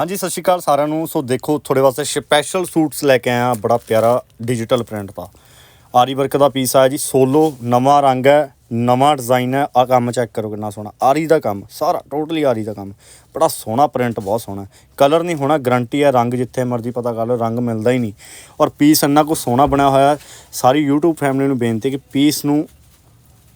ਹਾਂਜੀ, ਸਤਿ ਸ਼੍ਰੀ ਅਕਾਲ ਸਾਰਿਆਂ ਨੂੰ। ਸੋ ਦੇਖੋ, ਤੁਹਾਡੇ ਵਾਸਤੇ ਸਪੈਸ਼ਲ ਸੂਟਸ ਲੈ ਕੇ ਆਇਆ ਬੜਾ ਪਿਆਰਾ ਡਿਜੀਟਲ ਪ੍ਰਿੰਟ ਦਾ। ਆਰੀ ਵਰਕ ਦਾ ਪੀਸ ਆਇਆ ਜੀ ਸੋਲੋ ਨਵਾਂ ਰੰਗ ਹੈ, ਨਵਾਂ ਡਿਜ਼ਾਈਨ ਹੈ। ਆ ਕੰਮ ਚੈੱਕ ਕਰੋ ਕਿੰਨਾ ਸੋਹਣਾ। ਆਰੀ ਦਾ ਕੰਮ, ਸਾਰਾ ਟੋਟਲੀ ਆਰੀ ਦਾ ਕੰਮ। ਬੜਾ ਸੋਹਣਾ ਪ੍ਰਿੰਟ ਬਹੁਤ ਸੋਹਣਾ ਕਲਰ ਨਹੀਂ ਹੋਣਾ ਗਰੰਟੀ ਹੈ, ਰੰਗ ਜਿੱਥੇ ਮਰਜ਼ੀ ਪਤਾ ਕਰ ਲਓ, ਰੰਗ ਮਿਲਦਾ ਹੀ ਨਹੀਂ। ਔਰ ਪੀਸ ਇੰਨਾ ਕੁ ਸੋਹਣਾ ਬਣਿਆ ਹੋਇਆ ਸਾਰੀ YouTube ਫੈਮਿਲੀ ਨੂੰ ਬੇਨਤੀ ਕਿ ਪੀਸ ਨੂੰ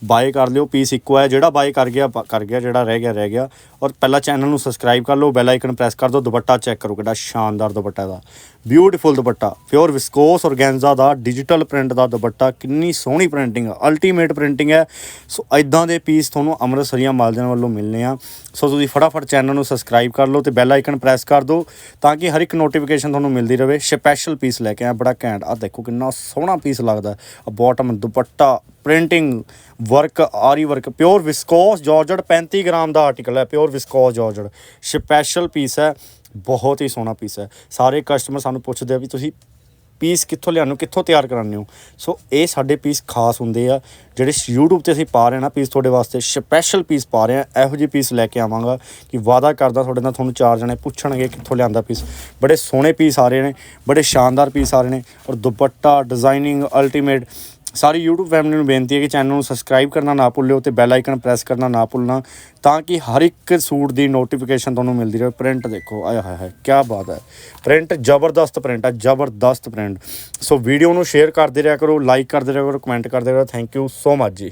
ਬਾਏ ਕਰ ਲਿਓ ਪੀਸ ਇੱਕੋ ਹੈ, ਜਿਹੜਾ ਬਾਏ ਕਰ ਗਿਆ ਕਰ ਗਿਆ, ਜਿਹੜਾ ਰਹਿ ਗਿਆ ਰਹਿ ਗਿਆ। ਔਰ ਪਹਿਲਾਂ ਚੈਨਲ ਨੂੰ ਸਬਸਕ੍ਰਾਈਬ ਕਰ ਲਓ ਬੈਲ ਆਈਕਨ ਪ੍ਰੈਸ ਕਰ ਦਿਓ, ਦੁਪੱਟਾ ਚੈੱਕ ਕਰੋ ਕਿੰਨਾ ਸ਼ਾਨਦਾਰ ਦੁਪੱਟਾ ਦਾ beautiful dupatta pure viscose organza ਦਾ ਡਿਜੀਟਲ ਪ੍ਰਿੰਟ ਦਾ ਦੁਪੱਟਾ, ਕਿੰਨੀ ਸੋਹਣੀ ਪ੍ਰਿੰਟਿੰਗ ਹੈ ਅਲਟੀਮੇਟ ਪ੍ਰਿੰਟਿੰਗ ਹੈ। ਸੋ ਐਦਾਂ ਦੇ ਪੀਸ ਤੁਹਾਨੂੰ ਅੰਮ੍ਰਿਤਸਰੀਆਂ ਮਾਲਜਨ ਵੱਲੋਂ ਮਿਲਨੇ ਆ। ਸੋ ਤੁਸੀਂ ਫਟਾਫਟ ਚੈਨਲ ਨੂੰ ਸਬਸਕ੍ਰਾਈਬ ਕਰ ਲਓ ਤੇ ਬੈਲ ਆਈਕਨ ਪ੍ਰੈਸ ਕਰ ਦਿਓ, ਤਾਂ ਕਿ ਹਰ ਇੱਕ ਨੋਟੀਫਿਕੇਸ਼ਨ ਤੁਹਾਨੂੰ ਮਿਲਦੀ ਰਹੇ। ਸਪੈਸ਼ਲ ਪੀਸ ਲੈ ਕੇ ਆ ਬੜਾ ਘੈਂਟ। ਆ ਦੇਖੋ ਕਿੰਨਾ ਸੋਹਣਾ ਪੀਸ ਲੱਗਦਾ। ਆ bottom dupatta printing work, aari work, pure viscose georgette 35 gram ਦਾ ਆਰਟੀਕਲ ਹੈ, pure viscose georgette. Special piece ਹੈ, ਬਹੁਤ ਹੀ ਸੋਹਣਾ ਪੀਸ ਹੈ। ਸਾਰੇ ਕਸਟਮਰ ਸਾਨੂੰ ਪੁੱਛਦੇ ਆ ਵੀ ਤੁਸੀਂ ਪੀਸ ਕਿੱਥੋਂ ਲਿਆਉਂਦੇ ਹੋ, ਕਿੱਥੋਂ ਤਿਆਰ ਕਰਾਉਂਦੇ ਹੋ? ਸੋ ਇਹ ਸਾਡੇ ਪੀਸ ਖਾਸ ਹੁੰਦੇ ਆ, ਜਿਹੜੇ YouTube ਤੇ ਅਸੀਂ ਪਾ ਰਹੇ ਹਾਂ ਨਾ ਪੀਸ ਤੁਹਾਡੇ ਵਾਸਤੇ, ਸਪੈਸ਼ਲ ਪੀਸ ਪਾ ਰਹੇ ਆ ਇਹੋ ਜਿਹੇ ਪੀਸ ਲੈ ਕੇ ਆਵਾਂਗਾ ਕਿ ਵਾਅਦਾ ਕਰਦਾ ਤੁਹਾਡੇ ਨਾਲ ਤੁਹਾਨੂੰ ਚਾਰ ਜਣੇ ਪੁੱਛਣਗੇ ਕਿੱਥੋਂ ਲਿਆਂਦਾ ਪੀਸ। ਬੜੇ ਸੋਹਣੇ ਪੀਸ ਆ ਰਹੇ ਨੇ, ਬੜੇ ਸ਼ਾਨਦਾਰ ਪੀਸ ਆ ਰਹੇ ਨੇ ਔਰ ਦੁਪੱਟਾ, ਡਿਜ਼ਾਈਨਿੰਗ ਅਲਟੀਮੇਟ ਸਾਰੀ YouTube ਫੈਮਿਲੀ ਨੂੰ ਬੇਨਤੀ ਹੈ ਕਿ ਚੈਨਲ ਨੂੰ ਸਬਸਕ੍ਰਾਈਬ ਕਰਨਾ ਨਾ ਭੁੱਲਿਓ ਤੇ ਬੈਲ ਆਈਕਨ ਪ੍ਰੈਸ ਕਰਨਾ ਨਾ ਭੁੱਲਣਾ ਤਾਂ ਕਿ ਹਰ ਇੱਕ ਸੂਟ ਦੀ ਨੋਟੀਫਿਕੇਸ਼ਨ ਤੁਹਾਨੂੰ ਮਿਲਦੀ ਰਹੇ। ਪ੍ਰਿੰਟ ਦੇਖੋ, ਆਏ ਹਾਏ ਹਾਏ ਕੀ ਬਾਤ ਹੈ। ਪ੍ਰਿੰਟ ਜ਼ਬਰਦਸਤ ਪ੍ਰਿੰਟ ਹੈ, ਜ਼ਬਰਦਸਤ ਪ੍ਰਿੰਟ ਸੋ ਵੀਡੀਓ ਨੂੰ ਸ਼ੇਅਰ ਕਰਦੇ ਰਿਹਾ ਕਰੋ ਲਾਈਕ ਕਰਦੇ ਰਿਹਾ ਕਰੋ ਕਮੈਂਟ ਕਰਦੇ ਰਹੋ ਥੈਂਕ ਯੂ ਸੋ ਮਚ ਜੀ।